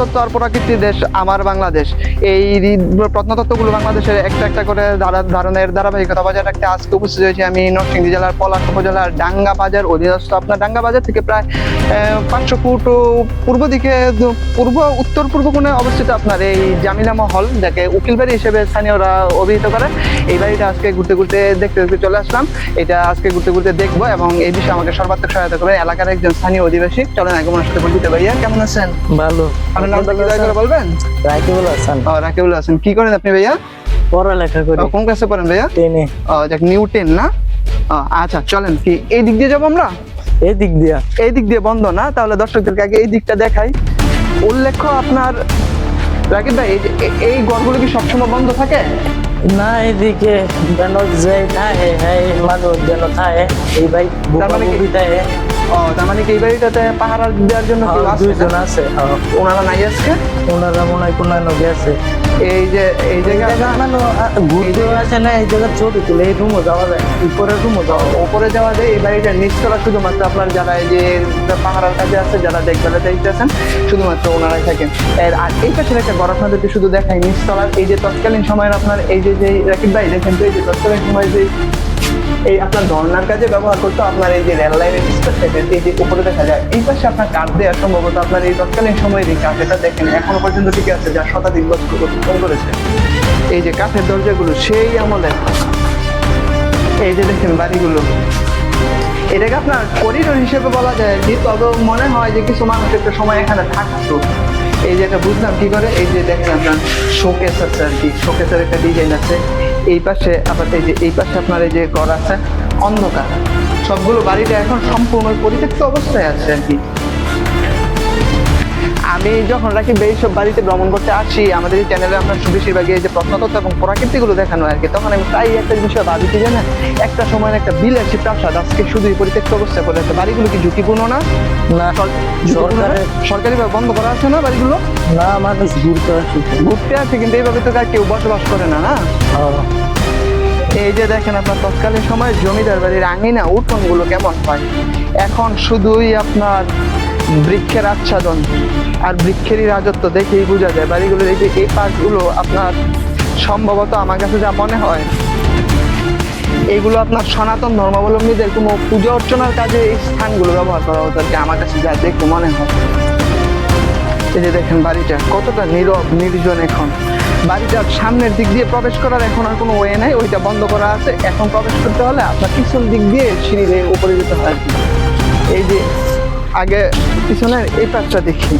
প্রত্নতত্ত্ব আর প্রাকৃতিক দেশ, আমার বাংলাদেশ। এই প্রত্নতত্ত্বগুলো বাংলাদেশের একটা একটা করে ধারা ধারণের ধারাবাহিকতা বজায় রাখতে আজকে উপস্থিত হয়েছি আমি নরসিংদী জেলার পলাশ উপজেলার ডাঙ্গা বাজার অধীনস্থ। আপনার ডাঙ্গা বাজার থেকে প্রায় পাঁচশো ফুট পূর্ব দিকে পূর্ব, উত্তর পূর্ব কোণে অবস্থিত আপনার এই জামিলা মহল, যাকে উকিল বাড়ি হিসেবে স্থানীয়রা অভিহিত করে। এই বাড়িটা আজকে ঘুরতে ঘুরতে দেখতে দেখতে চলে আসলাম। এটা আজকে ঘুরতে ঘুরতে দেখব এবং এই বিষয়ে আমাকে সর্বাত্মক সহায়তা করবে এলাকার একজন স্থানীয় অধিবাসী। চলেন আগে ওনার সাথে পরিচিত ভাইয়া কেমন আছেন? ভালো। আপনার নামটা কি করে বলবেন? রাকিবুল হাসান। ও, রাকিবুল হাসান। কি করেন আপনি ভাইয়া? পড়ালেখা করি। কোন ক্লাসে পড়েন ভাইয়া? টেনে। ও নিউ টেন না? আচ্ছা চলেন। কি এই দিক দিয়ে যাব আমরা? এই দিক দিয়া। এই দিক দিয়ে বন্ধ না? তাহলে দর্শকদেরকে আগে এই দিকটা দেখাই। উল্লেখ্য আপনার রাকিব ভাই এই ঘরগুলো কি সবসময় বন্ধ থাকে? না এদিকে যেন যে থাকে হ্যাঁ মানুষ যেন থাকে এই ভাই মানে থাকে ও তার মানে কি এই বাড়িটাতে পাহারা দেওয়ার জন্য কেউ হ্যাঁ, আছে দুইজন আছে হ্যাঁ। ওনারা নাই আজকে? ওনারা মনে হয় কোনো নদী আছে। এই যে এই জায়গা? মানে ঘুরতে আসে না এই জায়গা ছবি তুলে এই রুমও যাওয়া যায় উপরের রুমও যাওয়া ওপরে যাওয়া যায় এই বাড়িটা নিচতলা শুধুমাত্র আপনার যারা এই যে পাহাড়ার কাজে আছে যারা দেখবেলা দেখতে আছেন শুধুমাত্র ওনারাই থাকেন। এর আর এই পাশের একটা ঘর আপনাদেরকে শুধু দেখাই নিচতলার এই যে তৎকালীন সময়ের আপনার এই যে যে রাকিব ভাই দেখেন তো এই যে তৎকালীন সময় যে এই আপনার ধর্নার কাজে ব্যবহার করতো আপনার এই যে রেল লাইনের এই যে উপরে দেখা যায়, এই পাশে আপনার কাঠ দেওয়া সম্ভবত আপনার এই তৎকালীন সময়ের এই কাঠ, এটা দেখেন, এখনও পর্যন্ত ঠিক আছে, যা শতাধিক বছর অতিক্রম করেছে। এই যে কাঠের দরজাগুলো, সেই আমলের এই যে দেখেন বাড়িগুলো। এটাকে আপনার করিডোর হিসেবে বলা যায় আর কি তবে মনে হয় যে কিছু মানুষ একটা সময় এখানে থাকতো। এই যে এটা বুঝলাম কি করে? এই যে দেখেন আপনার শোকেস আছে আর কি। শোকেসের একটা ডিজাইন আছে। এই পাশে আবার এই যে, এই পাশে আপনার এই যে ঘর আছে, অন্ধকার। সবগুলো বাড়িটা এখন সম্পূর্ণ পরিত্যক্ত অবস্থায় আছে আর কি। আমি যখন রাখি এইসব বাড়িতে ভ্রমণ করতে আসি আমাদের এই চ্যানেলে আপনার বেশিরভাগই এই যে প্রত্নতত্ত্ব এবং প্রকৃতিগুলো দেখানো আর কি তখন আমি প্রায় একটা বিষয় ভাবি কি জানেন? একটা সময় একটা বিলাসী প্রাসাদ আজকে শুধুই পরিত্যক্ত অবস্থায় পড়ে আছে বাড়িগুলো কি ঝুঁকিপূর্ণ না? না সরকারিভাবে বন্ধ করা আছে না বাড়িগুলো? না মানুষ ঘুরতে আসে। ঘুরতে আছে কিন্তু এইভাবে তো কেউ বসবাস করে না না। এই যে দেখেন আপনার তৎকালীন সময় জমিদার বাড়ির আঙিনা উঠোনগুলো কেমন হয়? এখন শুধুই আপনার বৃক্ষের আচ্ছাদন আর বৃক্ষেরই রাজত্ব দেখেই বোঝা যায়। বাড়িগুলোর এই যে এই পাশগুলো আপনার সম্ভবত আমার কাছে যা মনে হয় এইগুলো আপনার সনাতন ধর্মাবলম্বীদের কোনো পুজো অর্চনার কাজে এই স্থানগুলো ব্যবহার করা হতো আর আমার কাছে যা দেখে মনে হয়। এই যে দেখেন বাড়িটা কতটা নীরব, নির্জন এখন। বাড়িটার সামনের দিক দিয়ে প্রবেশ করার এখন আর কোনো ওয়ে নাই ওইটা বন্ধ করা আছে। এখন প্রবেশ করতে হলে আপনার পিছন দিক দিয়ে সিঁড়ি দিয়ে উপরে যেতে হয়। এই যে আগে পিছনের এই পাশটা দেখি।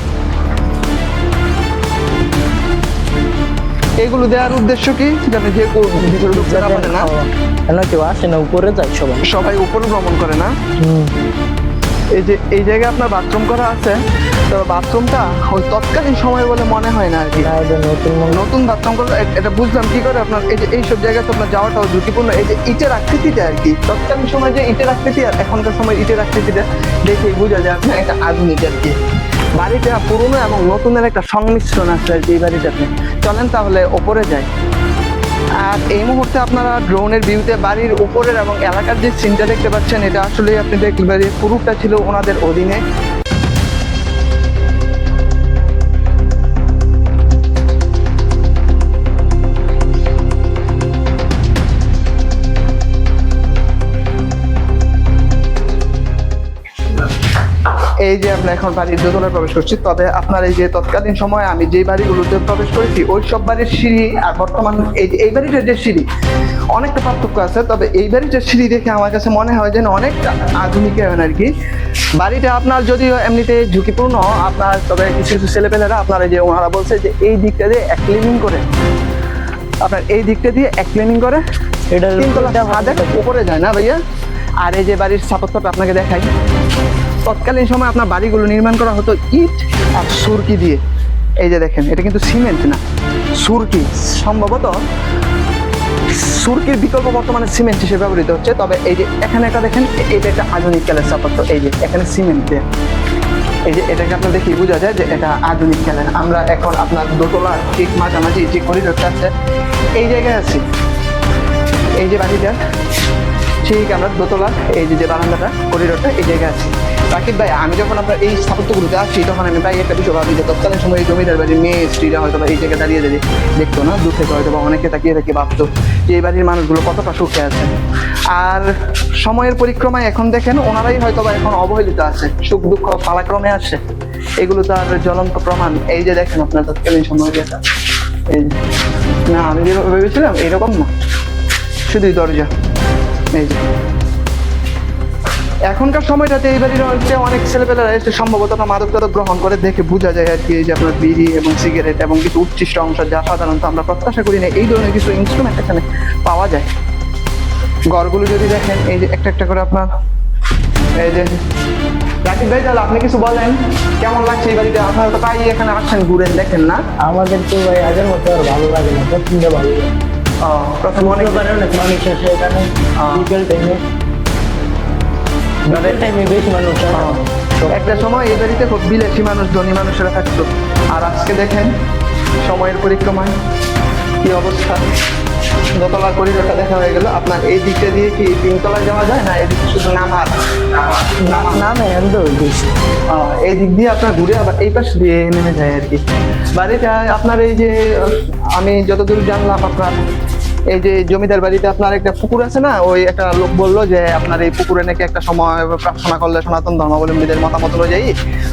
এইগুলো দেওয়ার উদ্দেশ্য কি? যাতে যে ভিতরে ঢুকতে না কেন কেউ আসে না উপরে যায় সবাই। সবাই উপরে ভ্রমণ করে না? এই যে এই জায়গায় আপনার বাথরুম করা আছে তবে বাথরুমটা ওই তৎকালীন সময় বলে মনে হয় না আর কি। নতুন নতুন বাথরুম করলে এটা বুঝলাম কি করে আপনার এই যে এইসব জায়গায় তো আপনার যাওয়াটাও ঝুঁকিপূর্ণ। এই যে ইটের আকৃতিটা আর কি তৎকালীন সময় যে ইটের আকৃতি আর এখনকার সময় ইটের আকৃতিটা দেখেই বোঝা যায় আপনার একটা আধুনিক আর কি। বাড়িটা পুরনো এবং নতুনের একটা সংমিশ্রণ আছে আর কি এই বাড়িটাতে। চলেন তাহলে ওপরে যাই। আর এই মুহূর্তে আপনারা ড্রোনের ভিউতে বাড়ির উপরের এবং এলাকার যে সিনটা দেখতে পাচ্ছেন, এটা আসলে আপনি দেখতে পারেন পুরোটা ছিল ওনাদের অধীনে। এই যে আমরা এখন বাড়ির দোতলায় প্রবেশ করছি তবে আপনার এই যে তৎকালীন সময় আমি যে বাড়িগুলোতে প্রবেশ করেছি ওই সব বাড়ির সিঁড়ি আর বর্তমান এই যে এই বাড়িটার যে সিঁড়ি অনেকটা পার্থক্য আছে তবে এই বাড়িটার সিঁড়ি দেখে আমার কাছে মনে হয় যেন অনেকটা আধুনিক আর কি। বাড়িটা আপনার যদিও এমনিতে ঝুঁকিপূর্ণ আপনার তবে কিছু কিছু ছেলেপেলেরা আপনার এই যে ওনারা বলছে যে এই দিকটা দিয়ে এক ক্লিনিং করে। আপনার এই দিকটা দিয়ে এক ক্লিনিং করে। এটা তিনতলা উপরে যায় না ভাইয়া? আর এই যে বাড়ির স্থাপত্যটা আপনাকে দেখাই। তৎকালীন সময় আপনার বাড়িগুলো নির্মাণ করা হতো ইট আর সুরকি দিয়ে। এই যে দেখেন, এটা কিন্তু সিমেন্ট না, সুরকি। সম্ভবত সুরকির বিকল্প বর্তমানে সিমেন্ট হিসেবে ব্যবহৃত হচ্ছে, তবে এই যে এখানে একটা দেখেন, এটা একটা আধুনিক কালের স্থাপত্য এই যে এখানে সিমেন্ট দিয়ে। এই যে এটাকে আপনার দেখি বোঝা যায় যে এটা আধুনিক কালের আমরা এখন আপনার দোতলা ঠিক মাঝামাঝি যে করিডোরটা আছে, এই জায়গায় আছি। এই যে বাড়িটা, ঠিক আমরা দোতলা এই যে বারান্দাটা করিডোরটা এই জায়গায় আছে। রাকিব ভাই, আমি যখন আপনার এই স্থাপত্যগুলোতে আসছি, তখন আমি প্রায় একটা বিষয় ভাবি যে তৎকালীন সময় এই জমিদার বাড়ির মেয়ে, স্ত্রীরা হয়তো এই জায়গায় দাঁড়িয়ে দাঁড়িয়ে দেখতো না দূর থেকে হয়তো বা অনেকে তাকিয়ে থেকে ভাবতো যে এই বাড়ির মানুষগুলো কতটা সুখে আছে। আর সময়ের পরিক্রমায় এখন দেখেন, ওনারাই হয়তো বা এখন অবহেলিত আছে, সুখ দুঃখ পালাক্রমে আসে এগুলো তার জ্বলন্ত প্রমাণ। এই যে দেখেন আপনার তৎকালীন সময় যেটা। এই। না, আমি যেরকম ভেবেছিলাম, এরকম না। শুধুই দরজা। এই যে। এখনকার সময়টাতে এই বাড়ির হচ্ছে অনেক ছেলেপেলেরা এসে সম্ভবত মাদক টাদক গ্রহণ করে দেখে বোঝা যায় আর কি এই যে আপনার বিড়ি এবং সিগারেট এবং কিছু উচ্ছিষ্ট অংশ যা সাধারণত আমরা প্রত্যাশা করি না এই ধরনের কিছু ইনস্ট্রুমেন্ট এখানে পাওয়া যায়। ঘরগুলো যদি দেখেন এই যে একটা একটা করে আপনার এই যে রাকিব ভাই তাহলে আপনি কিছু বলেন কেমন লাগছে এই বাড়িটা? আপনারা তো প্রায় এখানে আসছেন ঘুরেন দেখেন না? আমাদের তো ভাই আগের মতো আর ভালো লাগে না ভালো লাগে। প্রথম অনেক মানুষ এখানে বিকেল টাইমে টাইমে বেশি মানুষ আসে। একটা সময় এই বাড়িতে খুব বিলাসী মানুষ ধনী মানুষেরা থাকতো। আর আজকে দেখেন সময়ের পরিক্রমায় কি অবস্থা। দোতলা করিডোরটা দেখা হয়ে গেল। আপনার এই দিকটা দিয়ে কি তিনতলা যাওয়া যায় না? এদিকে শুধু নামার নামে এই দিক দিয়ে আপনার ঘুরে আবার এই পাশ দিয়ে নেমে যায় আর কি। বাড়িটা আপনার এই যে আমি যতদূর জানলাম আপনার এই যে জমিদার বাড়িতে আপনার একটা পুকুর আছে না, ওই একটা লোক বলল যে আপনার এই পুকুরে নাকি একটা সময় প্রার্থনা করলে সনাতন ধর্মাবলম্বীদের মতামত অনুযায়ী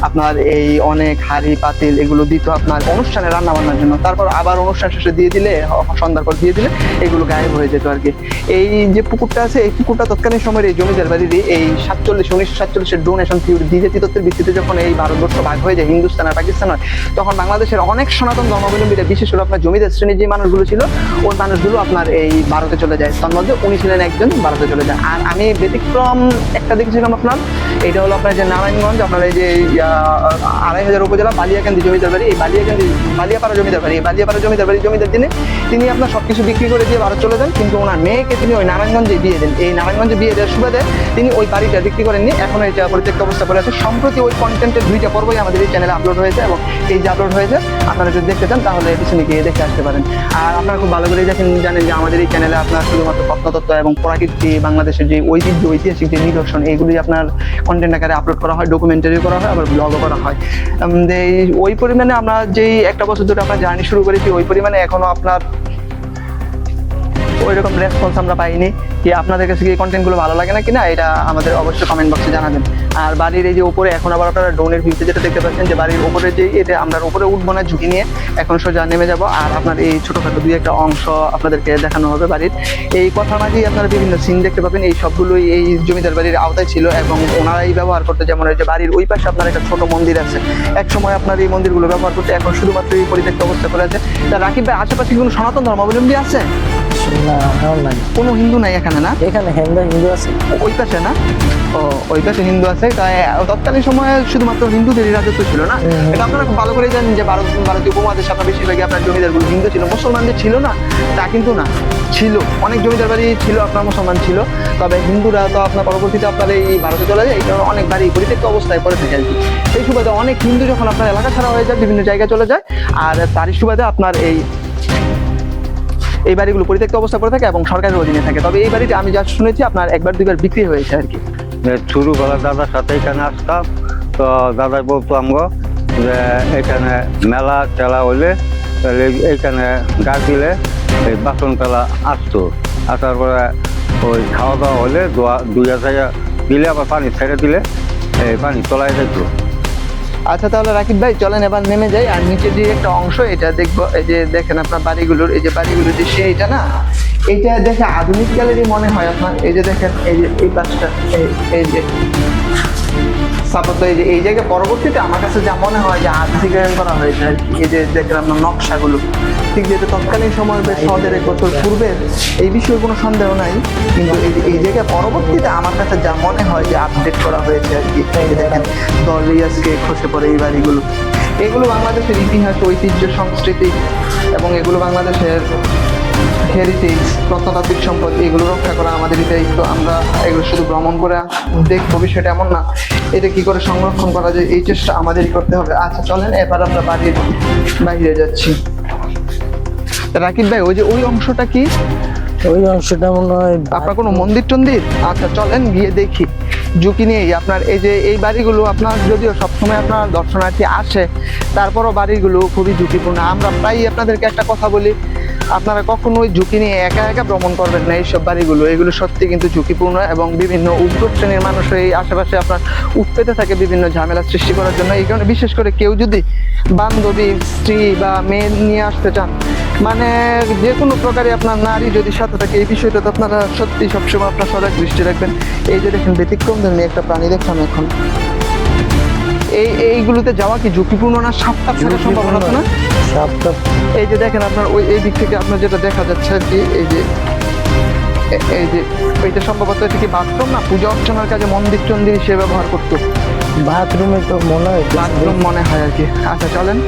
আপনার এই অনেক হাড়ি, পাতিল এগুলো দিত আপনার অনুষ্ঠানে রান্না বান্নার জন্য। তারপর আবার অনুষ্ঠান শেষে দিয়ে দিলে সন্ধ্যার পর দিয়ে দিলে এগুলো গায়েব হয়ে যেত আর কি এই যে পুকুরটা আছে, এই পুকুরটা তৎকালীন সময়ের এই জমিদার বাড়ির এই সাতচল্লিশ, উনিশশো সাতচল্লিশের ডোনেশন থিওরি দ্বিজাতি তত্ত্বের ভিত্তিতে যখন এই ভারতবর্ষ ভাগ হয়ে যায়, হিন্দুস্তান আর পাকিস্তান হয়, তখন বাংলাদেশের অনেক সনাতন ধর্মাবলম্বীরা, বিশেষ করে আপনার জমিদার শ্রেণির যে মানুষগুলো ছিল, ওই মানুষগুলো আপনার এই ভারতে চলে যায়। তার মধ্যে উনি ছিলেন একজন ভারতে চলে যায় আর আমি ব্যতিক্রম একটা দেখেছিলাম আপনার এটা হলো আপনার যে নারায়ণগঞ্জ, আপনার এই যে আড়াই হাজার উপজেলা বালিয়াকান্দি জমিদার বাড়ি। এই বালিয়াকান্দি, বালিয়াপাড়া জমিদার বাড়ি, এই বালিয়াপাড়া জমিদার বাড়ি জমিদার দিনে তিনি আপনার সব কিছু বিক্রি করে দিয়ে ভারত চলে যান। কিন্তু ওনার মেয়েকে তিনি ওই নারায়ণগঞ্জে বিয়ে দেন। এই নারায়ণগঞ্জে বিয়ে দেওয়ার সুবাদে তিনি ওই বাড়িটা বিক্রি করেননি। এখন এটা পরিত্যক্ত অবস্থা পড়ে আছে। সম্প্রতি ওই কন্টেন্টের দুইটা পর্বই আমাদের এই চ্যানেলে আপলোড হয়েছে এবং এই যে আপলোড হয়েছে, আপনারা যদি দেখতে চান, তাহলে পিছনে গিয়ে দেখে আসতে পারেন। আর আপনারা খুব ভালো করে দেখেন, জানেন যে আমাদের এই চ্যানেলে আপনার শুধুমাত্র প্রত্নতত্ত্ব এবং প্রাকৃতিক বাংলাদেশের যে ঐতিহ্য, ঐতিহাসিক যে নিদর্শন এইগুলি আপনার কন্টেন্ট আকারে আপলোড করা হয় ডকুমেন্টারি করা হয়, আবার ব্লগও করা হয়। ওই পরিমাণে আমরা যেই একটা বছর ধরে আমরা জার্নি শুরু করেছি, ওই পরিমাণে এখনও আপনার ওই রকম রেসপন্স আমরা পাইনি। যে আপনাদের কাছে কি কন্টেন্টগুলো ভালো লাগে না কিনা, এটা আমাদের অবশ্যই কমেন্ট বক্সে জানাবেন। আর বাড়ির এই যে উপরে, এখন আবার আপনারা ড্রোনের ভিউতে যেটা দেখতে পাচ্ছেন যে বাড়ির উপরে যে এটা, আমরা উপরে উঠবো না, ঝুঁকি নিয়ে এখন সোজা নেমে যাব। আর আপনার এই ছোটোখাটো দুই একটা অংশ আপনাদেরকে দেখানো হবে বাড়ির। এই কথার মাঝেই আপনারা বিভিন্ন সিন দেখতে পাবেন। এই সবগুলোই এই জমিদার বাড়ির আওতায় ছিল এবং ওনারাই ব্যবহার করতে যেমন যে বাড়ির ওই পাশে আপনার একটা ছোট মন্দির আছে। এক সময় আপনার এই মন্দিরগুলো ব্যবহার করতে এখন শুধুমাত্র এই পরিত্যক্ত অবস্থা করে আছে। তা রাকিব আশেপাশে কোনো সনাতন ধর্মাবলম্বী আছে? কোনো হিন্দু নাই এখানে না? এখানে হিন্দু হিন্দু আছে। ওই পাশে না? ও ওই পাশে হিন্দু আছে। তাই তৎকালীন সময়ে শুধুমাত্র হিন্দুদেরই রাজত্ব ছিল না? এটা আপনারা ভালো করে জানেন যে ভারত ভারতীয় উপমহাদেশে আপনার বেশিরভাগই আপনার জমিদারগুলো হিন্দু ছিল। মুসলমানদের ছিল না তা কিন্তু না ছিল। অনেক জমিদার বাড়ি ছিল আপনার মুসলমান ছিল। তবে হিন্দুরা তো আপনার পরবর্তীতে আপনার এই ভারতে চলে যায় এই কারণে অনেক বাড়ি পরিত্যক্ত অবস্থায় পড়ে থাকে আর কি। এই সুবাদে অনেক হিন্দু যখন আপনার এলাকা ছাড়া হয়ে যায় বিভিন্ন জায়গায় চলে যায় আর তারই সুবাদে আপনার এই এই বাড়িগুলো পরিত্যক্ত অবস্থা করে থাকে এবং সরকারের অধীনে থাকে। তবে এই বাড়িটা আমি যা শুনেছি আপনার একবার দুইবার বিক্রি হয়েছে আর কি। যে ছোটবেলা দাদার সাথে এখানে আসতাম। তো দাদাই বলতো আমগো যে, এখানে মেলা টেলা হইলে তাহলে এইখানে গাছ দিলে এই বাসন পেলা আসতো। আসার পরে ওই খাওয়া দাওয়া হলে দুই হাজার দিলে আবার পানি ছেড়ে দিলে এই পানি তলায় যেত আচ্ছা তাহলে রাকিব ভাই, চলেন এবার নেমে যাই। আর নিচে যে একটা অংশ, এটা দেখব, এই যে দেখেন আপনার বাড়িগুলোর, এই যে বাড়িগুলোর যে সেইটা না এটা দেখে আধুনিক গ্যালারি মনে হয় আপনার। এই যে দেখেন, এই যে এই পাশটা, এই- যে স্থাপত্য এই যে, এই জায়গায় পরবর্তীতে আমার কাছে যা মনে হয় যে আধুনিকায়ন করা হয়েছে এই যে দেখেন আপনার নকশাগুলো। ঠিক যেটা তৎকালীন সময় বেশ ছদের এক বছর পূর্বের এই বিষয়ে কোনো সন্দেহ নাই। কিন্তু এই জায়গায় পরবর্তীতে আমার কাছে যা মনে হয় যে আপডেট করা হয়েছে আর কি দেখেন দলিয়াসকে খসে পড়ে এই বাড়িগুলো। এগুলো বাংলাদেশের ইতিহাস, ঐতিহ্য, সংস্কৃতি এবং এগুলো বাংলাদেশের হেরিটেজ প্রত্নতাত্ত্বিক সম্পদ, এগুলো রক্ষা করা আমাদের দায়িত্ব। আমরা এগুলো শুধু ভ্রমণ করে দেখব, বিষয়টা এমন না। এটা কি করে সংরক্ষণ করা যায়? এই চেষ্টা আমাদেরই করতে হবে। আচ্ছা চলেন, এবার আমরা বাড়ির বাইরে যাচ্ছি। রাকিব ভাই ওই যে ওই অংশটা কি? ওই অংশটা মনে হয় আপনার কোনো মন্দির টন্দির? আচ্ছা চলেন গিয়ে দেখি। ঝুঁকি নিয়েই আপনার এই যে এই বাড়িগুলো আপনার যদিও সবসময় আপনার দর্শনার্থী আসে তারপরও বাড়িগুলো খুবই ঝুঁকিপূর্ণ। আমরা প্রায়ই আপনাদেরকে একটা কথা বলি আপনারা কখনোই ঝুঁকি নিয়ে একা একা ভ্রমণ করবেন না, এইসব বাড়িগুলো। এগুলো সত্যি কিন্তু ঝুঁকিপূর্ণ এবং বিভিন্ন উগ্র শ্রেণির মানুষ এই আশেপাশে আপনার উৎপেতে থাকে বিভিন্ন ঝামেলা সৃষ্টি করার জন্য। এই কারণে বিশেষ করে কেউ যদি বান্ধবী, স্ত্রী বা মেয়ে নিয়ে আসতে চান মানে যে কোনো প্রকারে আপনার নারী যদি সাথে থাকে, এই বিষয়টা তো আপনারা সত্যি সবসময় আপনার সজাগ দৃষ্টি রাখবেন। এই যে দেখেন ব্যতিক্রম ধর্মী একটা প্রাণী দেখলাম এখন। এই এইগুলোতে যাওয়া কি ঝুঁকিপূর্ণ না সাপটা থাকার সম্ভাবনা আছে না? সাপটা এই যে দেখেন আপনার ওই এই দিক থেকে আপনার যেটা দেখা যাচ্ছে আর কি এই যে এই যে এইটা সম্ভবত এটা কি বাথরুম না পূজা অর্চনার কাজে মন্দির চন্দির হিসেবে ব্যবহার করতো? বাথরুমে তো মনে হয় বাথরুম মনে হয় আর কি। আচ্ছা চলেন।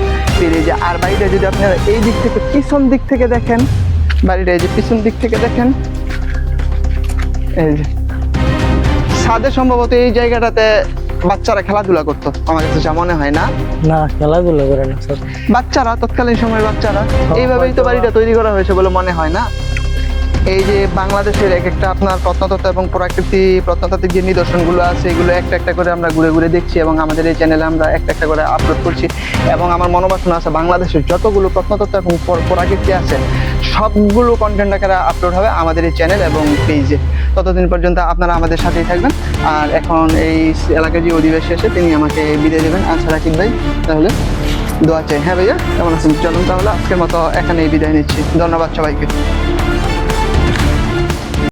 এই যে আর বাড়িটা যদি আপনারা এই দিক থেকে পিছন দিক থেকে দেখেন বাড়িটা এই যে পিছন দিক থেকে দেখেন এই যে। ছাদে সম্ভবত এই জায়গাটাতে বাচ্চারা খেলাধুলা করতো? আমার কাছে যা মনে হয় না? না খেলাধুলা করে না স্যার। বাচ্চারা তৎকালীন সময়ের বাচ্চারা এইভাবেই তো বাড়িটা তৈরি করা হয়েছে বলে মনে হয় না? এই যে বাংলাদেশের এক একটা আপনার প্রত্নতত্ত্ব এবং প্রাকৃতি প্রত্নতাত্ত্বিক যে নিদর্শনগুলো আছে এগুলো একটা একটা করে আমরা ঘুরে ঘুরে দেখছি এবং আমাদের এই চ্যানেলে আমরা একটা একটা করে আপলোড করছি এবং আমার মনোবাসনা আছে বাংলাদেশের যতগুলো প্রত্নতত্ত্ব এবং প্র- প্রাকৃতি আছে সবগুলো কন্টেন্ট আকারে আপলোড হবে আমাদের এই চ্যানেল এবং পেজে ততদিন পর্যন্ত আপনারা আমাদের সাথেই থাকবেন। আর এখন এই এলাকার যে অধিবেশ শেষে তিনি আমাকে বিদায় দেবেন। আচ্ছা রাকিব ভাই, তাহলে দোয়া চাই। হ্যাঁ ভাইয়া, কেমন আছেন? চলুন তাহলে আজকের মতো এখানেই বিদায় নিচ্ছি। ধন্যবাদ সবাইকে।